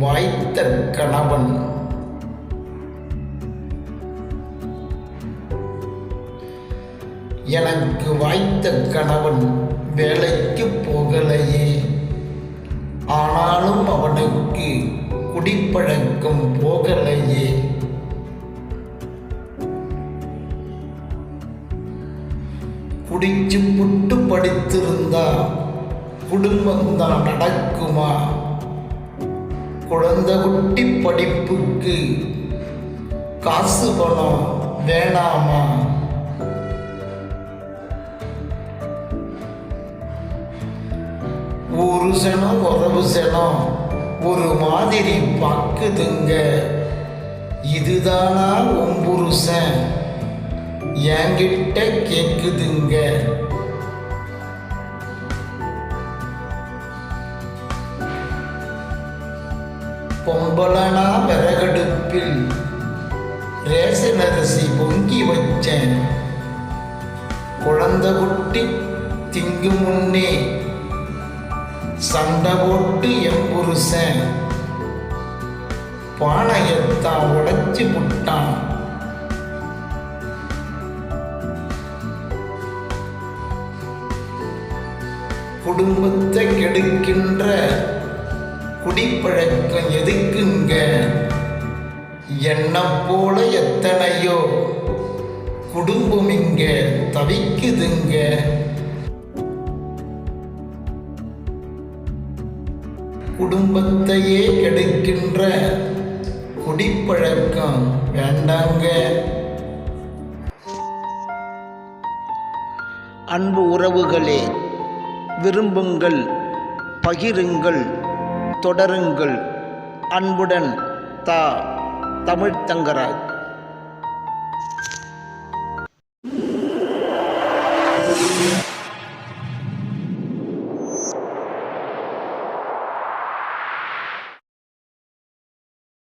வாய்த்த கணவன். எனக்கு வாய்த்த கணவன் வேலைக்கு போகலையே. ஆனாலும் அவனுக்கு குடிப்பழக்கம் போகலையே. குடிச்சு புட்டு படித்திருந்தா குடும்பம்தான் நடக்குமா? குழந்தை குட்டி படிப்புக்கு காசு பணம் வேணாமா? ஒரு சனம் உறவு சனம் ஒரு மாதிரி பார்க்குதுங்க இதுதானா உன் புருஷன் என்கிட்ட கேட்குதுங்க பொம்பளனா விறகடுப்பில் ரேசன் அரிசி பொங்கி வச்சேன் குழந்த குட்டி திங்கு முன்னே சண்டை போட்டு என் புருஷன் பானையத்தான் உடைச்சி புட்டான் குடும்பத்தை கெடுக்கின்ற குடிப்பழக்கம் எதுக்குங்க? எண்ணம் போல எத்தனையோ குடும்பம் இங்க தவிக்குதுங்க. குடும்பத்தையே கெடுக்கின்ற குடிப்பழக்கம் வேண்டாங்க. அன்பு உறவுகளே விரும்புங்கள் பகிருங்கள். தொடருங்கள். அன்புடன் தா தமிழ்த்தங்கராஜ்